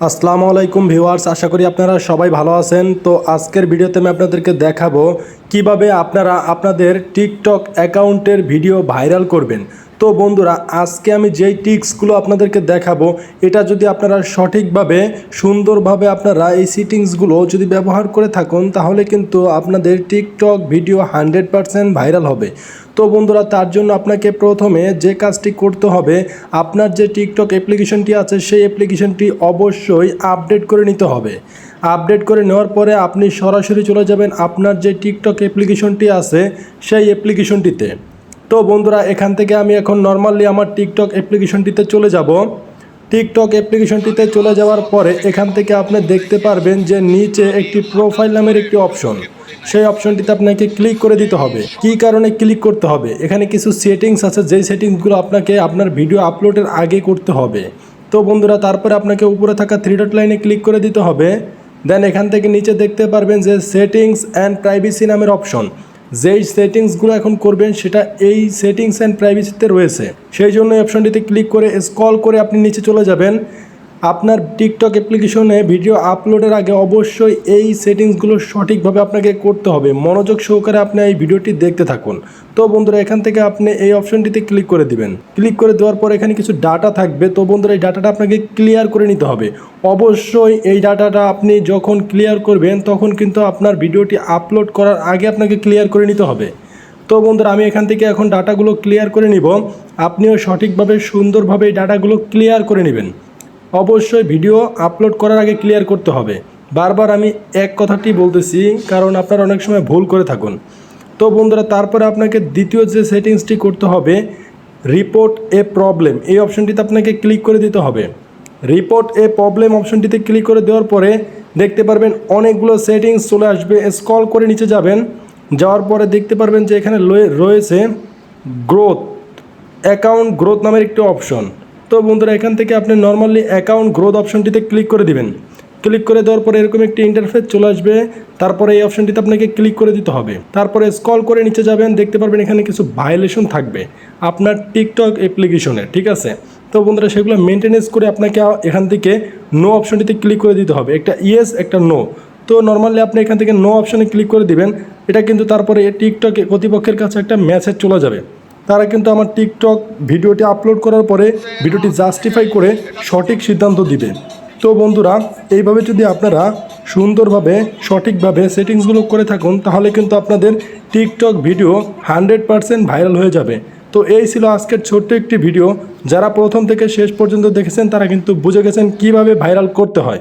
আসসালামু আলাইকুম ভিউয়ার্স, আশা করি আপনারা সবাই ভালো আছেন। তো আজকের ভিডিওতে আমি আপনাদেরকে দেখাবো কীভাবে আপনারা আপনাদের টিকটক অ্যাকাউন্টের ভিডিও ভাইরাল করবেন। তো বন্ধুরা, আজকে আমি যেই টিক্সগুলো আপনাদেরকে দেখাবো, এটা যদি আপনারা সঠিকভাবে, সুন্দরভাবে আপনারা এই সিটিংসগুলো যদি ব্যবহার করে থাকুন, তাহলে কিন্তু আপনাদের TikTok video hundred percent viral হবে। তো বন্ধুরা, তার জন্য আপনাকে প্রথমে যে কাজটি করতে হবে, আপনার যে টিকটক অ্যাপ্লিকেশনটি আছে, সেই অ্যাপ্লিকেশনটি অবশ্যই আপডেট করে নিতে হবে। আপডেট করে নেওয়ার পরে আপনি সরাসরি চলে যাবেন আপনার যে টিকটক অ্যাপ্লিকেশনটি আছে, সেই অ্যাপ্লিকেশনটিতে। তো বন্ধুরা, এখান থেকে আমি এখন নর্মালি আমার টিকটক অ্যাপ্লিকেশনটিতে চলে যাব। টিকটক অ্যাপ্লিকেশনটিতে চলে যাওয়ার পরে এখান থেকে আপনি দেখতে পারবেন যে নিচে একটি প্রোফাইল নামের একটি অপশন সেই অপশনটিতে আপনাকে ক্লিক করে দিতে হবে। কী কারণে ক্লিক করতে হবে? এখানে কিছু সেটিংস আছে, যেই সেটিংসগুলো আপনাকে আপনার ভিডিও আপলোডের আগে করতে হবে। তো বন্ধুরা, তারপরে আপনাকে উপরে থাকা থ্রি ডট লাইনে ক্লিক করে দিতে হবে। দেন এখান থেকে নিচে দেখতে পারবেন যে সেটিংস অ্যান্ড প্রাইভেসি নামের অপশন যেই সেটিংসগুলো এখন করবেন সেটা এই সেটিংস অ্যান্ড প্রাইভেসিতে রয়েছে। সেই জন্য অপশনটিতে ক্লিক করে স্কল করে আপনি নিচে চলে যাবেন। আপনার টিকটক অ্যাপ্লিকেশনে ভিডিও আপলোডের আগে অবশ্যই এই সেটিংসগুলো সঠিকভাবে আপনাকে করতে হবে। মনোযোগ সহকারে আপনি এই ভিডিওটি দেখতে থাকুন। তো বন্ধুরা, এখান থেকে আপনি এই অপশনটিতে ক্লিক করে দিবেন। ক্লিক করে দেওয়ার পর এখানে কিছু ডাটা থাকবে। তো বন্ধুরা, এই ডাটাটা আপনাকে ক্লিয়ার করে নিতে হবে। অবশ্যই এই ডাটাটা আপনি যখন ক্লিয়ার করবেন, তখন কিন্তু আপনার ভিডিওটি আপলোড করার আগে আপনাকে ক্লিয়ার করে নিতে হবে। তো বন্ধুরা, আমি এখান থেকে এখন ডাটাগুলো ক্লিয়ার করে নিব। আপনিও সঠিকভাবে, সুন্দরভাবে এই ডাটাগুলো ক্লিয়ার করে নেবেন। অবশ্যই ভিডিও আপলোড করার আগে ক্লিয়ার করতে হবে। বারবার আমি এক কথাটি বলতেছি, কারণ আপনারা অনেক সময় ভুল করে থাকুন। তো বন্ধুরা, তারপরে আপনাকে দ্বিতীয় যে সেটিংসটি করতে হবে রিপোর্ট এ প্রবলেম এই অপশনটিতে আপনাকে ক্লিক করে দিতে হবে। রিপোর্ট এ প্রবলেম অপশনটিতে ক্লিক করে দেওয়ার পরে দেখতে পারবেন অনেকগুলো সেটিংস চলে আসবে। স্ক্রল করে নিচে যাবেন, যাওয়ার পরে দেখতে পারবেন যে এখানে রয়েছে গ্রোথ অ্যাকাউন্ট গ্রোথ নামের একটি অপশন তো বন্ধুরা, এখান থেকে আপনি নর্মালি অ্যাকাউন্ট গ্রোথ অপশনটিতে ক্লিক করে দিবেন। ক্লিক করে দেওয়ার পরে এরকম একটি ইন্টারফেস চলে আসবে। তারপরে এই অপশনটিতে আপনাকে ক্লিক করে দিতে হবে। তারপরে স্কল করে নিচে যাবেন, দেখতে পারবেন এখানে কিছু ভায়োলেশন থাকবে আপনার টিকটক অ্যাপ্লিকেশনে ঠিক আছে? তো বন্ধুরা, সেগুলো মেনটেনেন্স করে আপনাকে এখান থেকে নো অপশনটিতে ক্লিক করে দিতে হবে। একটা ইয়েস একটা নো তো নর্মালি আপনি এখান থেকে নো অপশনে ক্লিক করে দিবেন। এটা কিন্তু তারপরে টিকটক কর্তৃপক্ষের কাছে একটা মেসেজ চলে যাবে। তারা কিন্তু আমার টিকটক ভিডিওটি আপলোড করার পরে ভিডিওটি জাস্টিফাই করে সঠিক সিদ্ধান্ত দিবে। তো বন্ধুরা, এইভাবে যদি আপনারা সুন্দরভাবে, সঠিকভাবে সেটিংসগুলো করে থাকুন, তাহলে কিন্তু আপনাদের TikTok video hundred percent viral হয়ে যাবে। তো এই ছিল আজকের ছোট্ট একটি ভিডিও। যারা প্রথম থেকে শেষ পর্যন্ত দেখেছেন, তারা কিন্তু বুঝে গেছেন কীভাবে ভাইরাল করতে হয়।